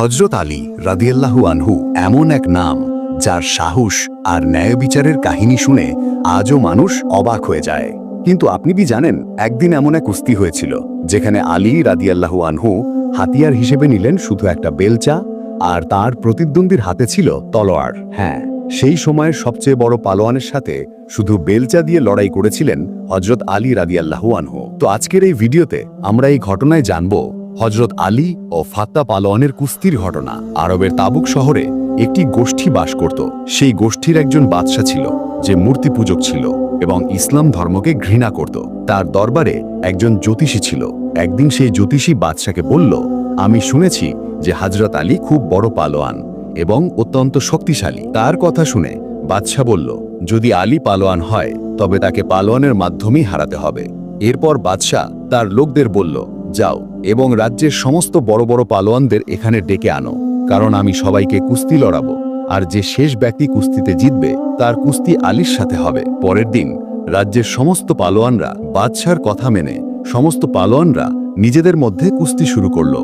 হজরত আলী রাদিয়াল্লাহু আনহু এমন এক নাম যার সাহস আর ন্যায় বিচারের কাহিনী শুনে আজও মানুষ অবাক হয়ে যায়। কিন্তু আপনি কি জানেন, একদিন এমন এক কুস্তি হয়েছিল, যেখানে আলী রাদিয়াল্লাহু আনহু হাতিয়ার হিসেবে নিলেন শুধু একটা বেলচা আর তার প্রতিদ্বন্দ্বীর হাতে ছিল তলোয়ার। হ্যাঁ সেই সময়ের সবচেয়ে বড় পালোয়ানের সাথে শুধু বেলচা দিয়ে লড়াই করেছিলেন হজরত আলী রাদিয়াল্লাহু আনহু। তো আজকের এই ভিডিওতে আমরা এই ঘটনায় জানব হজরত আলী ও ফাত্তা পালোয়ানের কুস্তির ঘটনা। আরবের তাবুক শহরে একটি গোষ্ঠী বাস করত। সেই গোষ্ঠীর একজন বাদশা ছিল, যে মূর্তি পূজক ছিল এবং ইসলাম ধর্মকে ঘৃণা করত। তার দরবারে একজন জ্যোতিষী ছিল। একদিন সেই জ্যোতিষী বাদশাকে বলল, আমি শুনেছি যে হজরত আলী খুব বড় পালোয়ান এবং অত্যন্ত শক্তিশালী। তার কথা শুনে বাদশাহ বলল, যদি আলী পালোয়ান হয়, তবে তাকে পালোয়ানের মাধ্যমেই হারাতে হবে। এরপর বাদশাহ তার লোকদের বলল যাও এবং রাজ্যের সমস্ত বড় বড় পালোয়ানদের এখানে ডেকে আনো, কারণ আমি সবাইকে কুস্তি লড়াবো। আর যে শেষ ব্যক্তি কুস্তিতে জিতবে, তার কুস্তি আলীর সাথে হবে। পরের দিন, রাজ্যের সমস্ত পালোয়ানরা বাদশার কথা মেনে, সমস্ত পালোয়ানরা নিজেদের মধ্যে কুস্তি শুরু করল।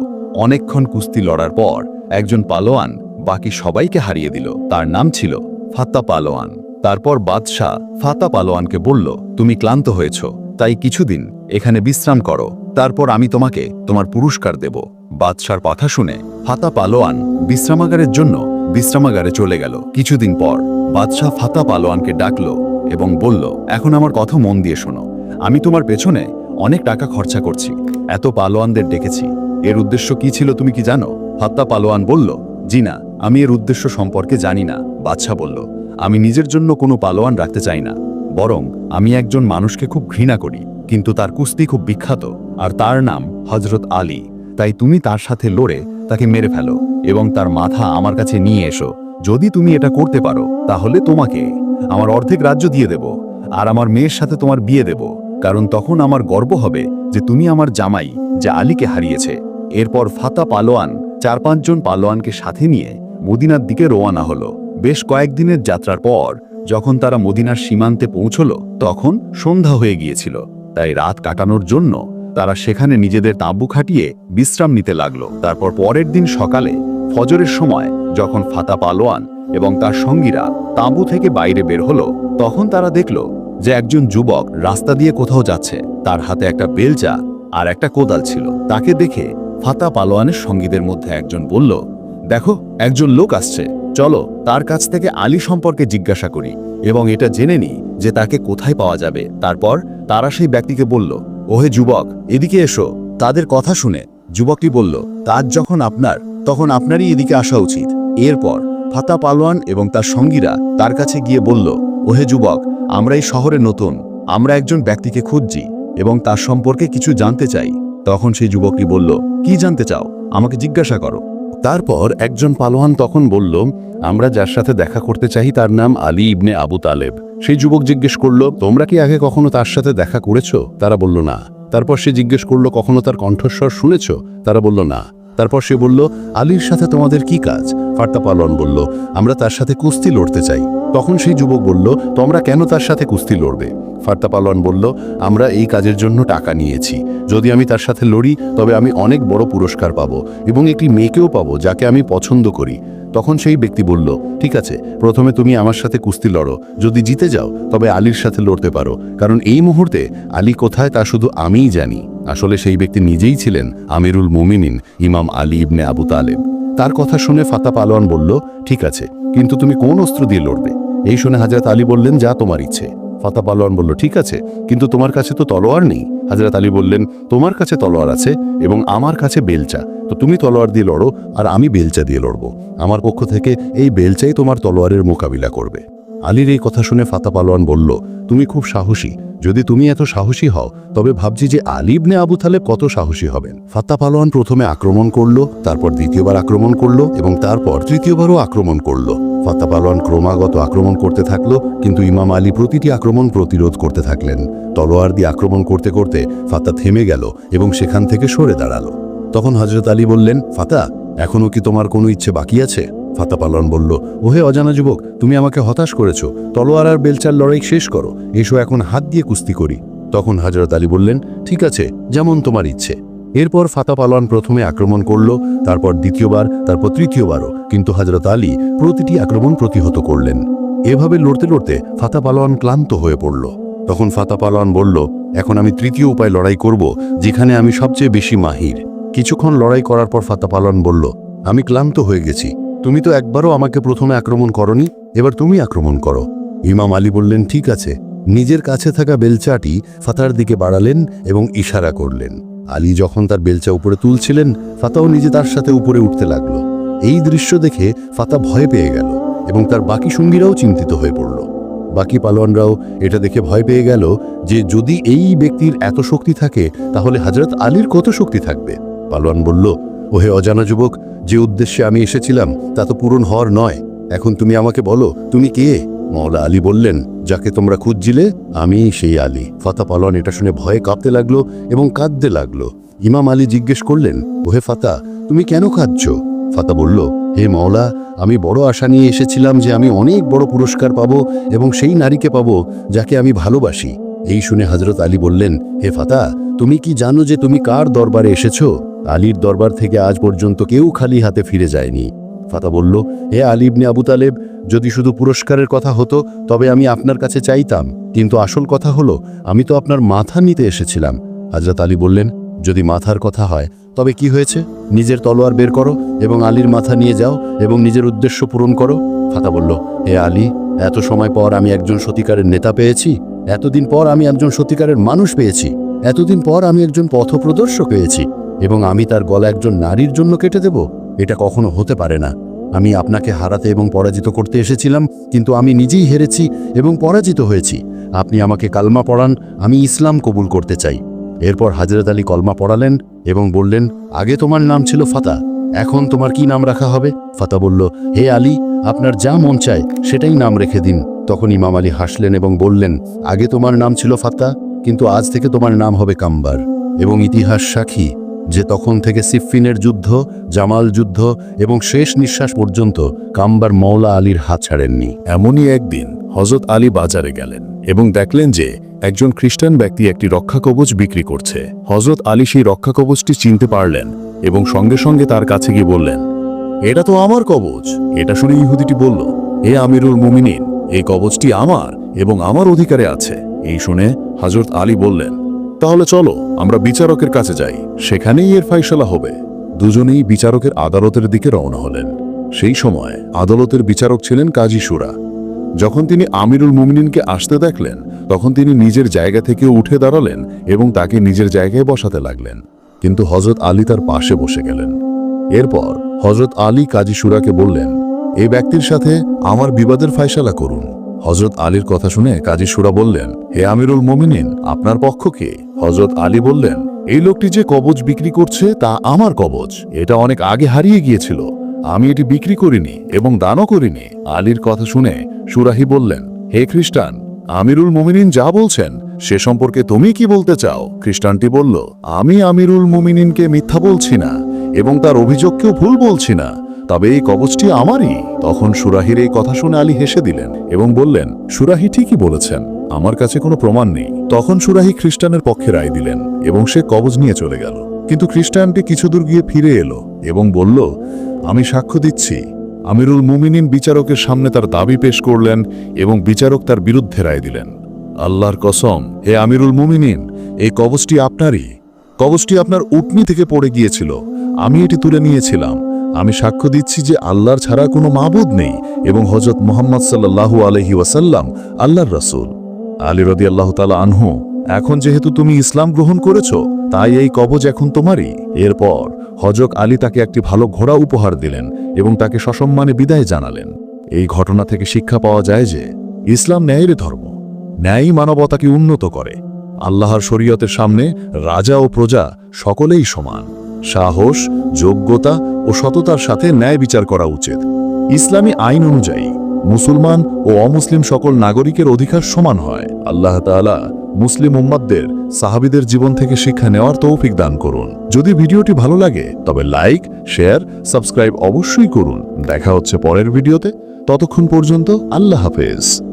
অনেকক্ষণ কুস্তি লড়ার পর, একজন পালোয়ান বাকি সবাইকে হারিয়ে দিল। তার নাম ছিল ফাত্তা পালোয়ান। তারপর বাদশাহ ফাতা পালোয়ানকে বলল, তুমি ক্লান্ত হয়েছ, তাই কিছুদিন এখানে বিশ্রাম করো। তারপর আমি তোমাকে তোমার পুরস্কার দেব। বাদশার কথা শুনে ফাতা পালোয়ান বিশ্রামাগারের জন্য বিশ্রামাগারে চলে গেল। কিছুদিন পর বাদশাহ ফাতা পালোয়ানকে ডাকলো এবং বলল, এখন আমার কথা মন দিয়ে শোনো। আমি তোমার পেছনে অনেক টাকা খরচা করছি। এত পালোয়ানদের ডেকেছি। এর উদ্দেশ্য কি ছিল তুমি কি জানো? ফাত্তা পালোয়ান বলল, জি না, আমি এর উদ্দেশ্য সম্পর্কে জানি না। বাদশাহ বলল, আমি নিজের জন্য কোনো পালোয়ান রাখতে চাই না। বরং আমি একজন মানুষকে খুব ঘৃণা করি, কিন্তু তার কুস্তি খুব বিখ্যাত। আর তার নাম হজরত আলী। তাই তুমি তার সাথে লড়ে তাকে মেরে ফেলো এবং তার মাথা আমার কাছে নিয়ে এসো। যদি তুমি এটা করতে পারো, তাহলে তোমাকে আমার অর্ধেক রাজ্য দিয়ে দেব আর আমার মেয়ের সাথে তোমার বিয়ে দেব। কারণ তখন আমার গর্ব হবে যে তুমি আমার জামাই যে আলীকে হারিয়েছে। এরপর ফাতা পালোয়ান চার পাঁচজন পালোয়ানকে সাথে নিয়ে মদিনার দিকে রোয়ানা হলো। বেশ কয়েকদিনের যাত্রার পর যখন তারা মদিনার সীমান্তে পৌঁছল, তখন সন্ধ্যা হয়ে গিয়েছিল। তাই রাত কাটানোর জন্য তারা সেখানে নিজেদের তাঁবু খাটিয়ে বিশ্রাম নিতে লাগল। তারপর পরের দিন সকালে ফজরের সময় যখন ফাতা পালোয়ান এবং তার সঙ্গীরা তাঁবু থেকে বাইরে বের হলো, তখন তারা দেখল যে একজন যুবক রাস্তা দিয়ে কোথাও যাচ্ছে। তার হাতে একটা বেলচা আর একটা কোদাল ছিল। তাকে দেখে ফাতা পালোয়ানের সঙ্গীদের মধ্যে একজন বলল, দেখো, একজন লোক আসছে। চলো তার কাছ থেকে আলী সম্পর্কে জিজ্ঞাসা করি এবং এটা জেনে নিই যে তাকে কোথায় পাওয়া যাবে। তারপর তারা সেই ব্যক্তিকে বলল ওহে যুবক, এদিকে এসো। তাদের কথা শুনে যুবকটি বলল তাজ যখন আপনার, তখন আপনারই এদিকে আসা উচিত। এরপর ফাতা পালোয়ান এবং তার সঙ্গীরা তার কাছে গিয়ে বলল, ওহে যুবক, আমরা এই শহরে নতুন, আমরা একজন ব্যক্তিকে খুঁজছি এবং তার সম্পর্কে কিছু জানতে চাই। তখন সেই যুবকটি বলল, কি জানতে চাও? আমাকে জিজ্ঞাসা করো। তারপর একজন পালোয়ান তখন বলল, আমরা যার সাথে দেখা করতে চাই তার নাম আলী ইবনে আবু তালেব। সেই যুবক জিজ্ঞেস করল, তোমরা কি আগে কখনো তার সাথে দেখা করেছ? তারা বলল, না। তারপর সে জিজ্ঞেস করল, কখনো তার কণ্ঠস্বর শুনেছ? তারা বলল, না। তারপর সে বলল, আলীর সাথে তোমাদের কি কাজ? ফার্তা পালোয়ান বলল, আমরা তার সাথে কুস্তি লড়তে চাই। তখন সেই যুবক বলল, তোমরা কেন তার সাথে কুস্তি লড়বে? ফার্তা পালোয়ান বলল, আমরা এই কাজের জন্য টাকা নিয়েছি। যদি আমি তার সাথে লড়ি, তবে আমি অনেক বড় পুরস্কার পাবো এবং একটি মেয়েকেও পাবো যাকে আমি পছন্দ করি। তখন সেই ব্যক্তি বলল, ঠিক আছে, প্রথমে তুমি আমার সাথে কুস্তি লড়ো। যদি জিতে যাও, তবে আলীর সাথে লড়তে পারো। কারণ এই মুহূর্তে আলী কোথায় তা শুধু আমিই জানি। আসলে সেই ব্যক্তি নিজেই ছিলেন আমিরুল মুমিনিন, ইমাম আলী ইবনে আবু তালেব। তার কথা শুনে ফাতা পালোয়ান বলল, ঠিক আছে, কিন্তু তুমি কোন অস্ত্র দিয়ে লড়বে? এই শুনে হাজরত আলী বললেন, যা তোমার ইচ্ছে। ফাতা পালোয়ান বলল, ঠিক আছে, কিন্তু তোমার কাছে তো তলোয়ার নেই। হাজরত আলী বললেন, তোমার কাছে তলোয়ার আছে এবং আমার কাছে বেলচা। তো তুমি তলোয়ার দিয়ে লড়ো আর আমি বেলচা দিয়ে লড়বো। আমার পক্ষ থেকে এই বেলচাই তোমার তলোয়ারের মোকাবিলা করবে। আলীর এই কথা শুনে ফাতা পালোয়ান বলল, তুমি খুব সাহসী। যদি তুমি এত সাহসী হও, তবে ভাবছি যে আলিবনে আবু তালেব কত সাহসী হবেন। ফাত্তা পালোয়ান প্রথমে আক্রমণ করল, তারপর দ্বিতীয়বার আক্রমণ করল এবং তারপর তৃতীয়বারও আক্রমণ করল। ফাত্তা পালোয়ান ক্রমাগত আক্রমণ করতে থাকল, কিন্তু ইমাম আলী প্রতিটি আক্রমণ প্রতিরোধ করতে থাকলেন। তলোয়ার দিয়ে আক্রমণ করতে করতে ফাত্তা থেমে গেল এবং সেখান থেকে সরে দাঁড়াল। তখন হজরত আলী বললেন ফাতা এখনও কি তোমার কোনো ইচ্ছে বাকি আছে? ফাতা পালন বলল, ওহে অজানা যুবক, তুমি আমাকে হতাশ করেছ। তলোয়ার আর বেলচার লড়াই শেষ করো। এসো এখন হাত দিয়ে কুস্তি করি। তখন হজরত আলী বললেন, ঠিক আছে, যেমন তোমার ইচ্ছে। এরপর ফাতা পালোয়ান প্রথমে আক্রমণ করল, তারপর দ্বিতীয়বার, তারপর তৃতীয়বারও। কিন্তু হজরত আলী প্রতিটি আক্রমণ প্রতিহত করলেন। এভাবে লড়তে লড়তে ফাতা পালোয়ান ক্লান্ত হয়ে পড়ল। তখন ফাতা পালোয়ান বলল, এখন আমি তৃতীয় উপায় লড়াই করব, যেখানে আমি সবচেয়ে বেশি মাহির। কিছুক্ষণ লড়াই করার পর ফাতা পালোয়ান বলল, আমি ক্লান্ত হয়ে গেছি। তুমি তো একবারও আমাকে প্রথমে আক্রমণ করনি, এবার তুমি আক্রমণ করো। ইমাম আলী বললেন, ঠিক আছে। নিজের কাছে থাকা বেলচাটি ফাতার দিকে বাড়ালেন এবং ইশারা করলেন। আলী যখন তার বেলচা উপরে তুলছিলেন, ফাতাও নিজে তার সাথে উপরে উঠতে লাগল। এই দৃশ্য দেখে ফাতা ভয় পেয়ে গেল এবং তার বাকি সঙ্গীরাও চিন্তিত হয়ে পড়ল। বাকি পালোয়ানরাও এটা দেখে ভয় পেয়ে গেল যে যদি এই ব্যক্তির এত শক্তি থাকে, তাহলে হজরত আলীর কত শক্তি থাকবে? পালোয়ান বলল, ওহে অজানা যুবক যে উদ্দেশ্যে আমি এসেছিলাম, তা তো পূরণ হওয়ার নয়। এখন তুমি আমাকে বলো, তুমি কে? মৌলা আলী বললেন, যাকে তোমরা খুঁজছিলে, আমি সেই আলী। ফাতা পালোয়ান এটা শুনে ভয়ে কাঁপতে লাগল এবং কাঁদতে লাগল। ইমাম আলী জিজ্ঞেস করলেন, ওহে ফাতা, তুমি কেন কাঁদছ? ফাতা বলল, হে মওলা, আমি বড় আশা নিয়ে এসেছিলাম যে আমি অনেক বড় পুরস্কার পাবো এবং সেই নারীকে পাবো যাকে আমি ভালোবাসি। এই শুনে হজরত আলী বললেন, হে ফাতা, তুমি কি জানো যে তুমি কার দরবারে এসেছ? আলীর দরবার থেকে আজ পর্যন্ত কেউ খালি হাতে ফিরে যায়নি। ফাতা বলল, হে আলী ইবনে আবু তালেব, যদি শুধু পুরস্কারের কথা হতো, তবে আমি আপনার কাছে চাইতাম। কিন্তু আসল কথা হলো, আমি তো আপনার মাথা নিতে এসেছিলাম। হজরত আলী বললেন, যদি মাথার কথা হয়, তবে কি হয়েছে? নিজের তলোয়ার বের করো এবং আলীর মাথা নিয়ে যাও এবং নিজের উদ্দেশ্য পূরণ করো। ফাতা বলল, হে আলী, এত সময় পর আমি একজন সত্যিকারের নেতা পেয়েছি। এতদিন পর আমি একজন সত্যিকারের মানুষ পেয়েছি। এতদিন পর আমি একজন পথপ্রদর্শক পেয়েছি এবং আমি তার গলা একজন নারীর জন্য কেটে দেব? এটা কখনো হতে পারে না। আমি আপনাকে হারাতে এবং পরাজিত করতে এসেছিলাম, কিন্তু আমি নিজেই হেরেছি এবং পরাজিত হয়েছি। আপনি আমাকে কালমা পড়ান, আমি ইসলাম কবুল করতে চাই। এরপর হাজরত আলী কলমা পড়ালেন এবং বললেন, আগে তোমার নাম ছিল ফাতা, এখন তোমার কি নাম রাখা হবে? ফাতা বলল, হে আলী, আপনার যা মন চায়, সেটাই নাম রেখে দিন। তখন ইমাম আলী হাসলেন এবং বললেন, আগে তোমার নাম ছিল ফাতা, কিন্তু আজ থেকে তোমার নাম হবে কাম্বার এবং ইতিহাস সাক্ষী। যে তখন থেকে সিফিনের যুদ্ধ, জামাল যুদ্ধ এবং শেষ নিঃশ্বাস পর্যন্ত কাম্বার মৌলা আলীর হাত ছাড়েননি। এমনই একদিন হজরত আলী বাজারে গেলেন এবং দেখলেন যে একজন খ্রিস্টান ব্যক্তি একটি রক্ষা কবচ বিক্রি করছে। হজরত আলী সেই রক্ষা কবচটি চিনতে পারলেন এবং সঙ্গে সঙ্গে তার কাছে গিয়ে বললেন, এটা তো আমার কবচ। এটা শুনে ইহুদিটি বলল, এ আমিরুল মুমিনিন, এই কবচটি আমার এবং আমার অধিকারে আছে। এই শুনে হজরত আলী বললেন তাহলে চলো, আমরা বিচারকের কাছে যাই। সেখানেই এর ফাইসলা হবে। দুজনেই বিচারকের আদালতের দিকে রওনা হলেন। সেই সময় আদালতের বিচারক ছিলেন কাজী সুরা। যখন তিনি আমিরুল মুমিনিনকে আসতে দেখলেন, তখন তিনি নিজের জায়গা থেকে উঠে দাঁড়ালেন এবং তাকে নিজের জায়গায় বসাতে লাগলেন। কিন্তু হজরত আলী তার পাশে বসে গেলেন। এরপর হজরত আলী কাজী সুরাকে বললেন এই ব্যক্তির সাথে আমার বিবাদের ফায়সালা করুন। হজরত আলীর কথা শুনে কাজী সুরা বললেন, হে আমিরুল মোমিনিন, আপনার পক্ষ কে? হজরত আলী বললেন, এই লোকটি যে কবচ বিক্রি করছে তা আমার কবচ এটা অনেক আগে হারিয়ে গিয়েছিল। আমি এটি বিক্রি করিনি এবং দানও করিনি। আলীর কথা শুনে সুরাহি বললেন, হে খ্রিস্টান, আমিরুল মুমিনিন যা বলছেন, সে সম্পর্কে তুমি কি বলতে চাও? খ্রিস্টানটি বলল, আমি আমিরুল মুমিনিনকে মিথ্যা বলছি না এবং তার অভিযোগকেও ভুল বলছি না। তবে এই কবচটি আমারই। তখন সুরাহির এই কথা শুনে আলী হেসে দিলেন এবং বললেন, সুরাহি ঠিকই বলেছেন, আমার কাছে কোনো প্রমাণ নেই। তখন সুরাহি খ্রিস্টানের পক্ষে রায় দিলেন এবং সে কবজ নিয়ে চলে গেল। কিন্তু খ্রিস্টানটি কিছু দূর গিয়ে ফিরে এলো এবং বলল, আমি সাক্ষ্য দিচ্ছি। আমিরুল মুমিনিন বিচারকের সামনে তার দাবি পেশ করলেন এবং বিচারক তার বিরুদ্ধে রায় দিলেন। আল্লাহর কসম, হে আমিরুল মুমিনিন, এই কবচটি আপনারই। কবচটি আপনার উটনি থেকে পড়ে গিয়েছিল। আমি এটি তুলে নিয়েছিলাম। আমি সাক্ষ্য দিচ্ছি যে আল্লাহর ছাড়া কোনো মাবুদ নেই এবং হজরত মোহাম্মদ সাল্লাহু আলহি ওয়াসাল্লাম আল্লাহর রসুল। আলী রদি আল্লাহ তালা আনহু, এখন যেহেতু তুমি ইসলাম গ্রহণ করেছ, তাই এই কবজ এখন তোমারই। এরপর হজরত আলী তাকে একটি ভালো ঘোড়া উপহার দিলেন এবং তাকে সসম্মানে বিদায় জানালেন। এই ঘটনা থেকে শিক্ষা পাওয়া যায় যে ইসলাম ন্যায়ের ধর্ম, ন্যায়ই মানবতাকে উন্নত করে। আল্লাহর শরীয়তের সামনে রাজা ও প্রজা সকলেই সমান। সাহস, যোগ্যতা ও সততার সাথে ন্যায় বিচার করা উচিত। ইসলামী আইন অনুযায়ী, মুসলমান ও অমুসলিম সকল নাগরিকের অধিকার সমান হয়। আল্লাহ তাআলা মুসলিম উম্মাদদের, সাহাবিদের জীবন থেকে শিক্ষা নেওয়ার তৌফিক দান করুন। যদি ভিডিওটি ভালো লাগে, তবে লাইক, শেয়ার, সাবস্ক্রাইব অবশ্যই করুন। দেখা হচ্ছে পরের ভিডিওতে। ততক্ষণ পর্যন্ত আল্লাহ হাফেজ।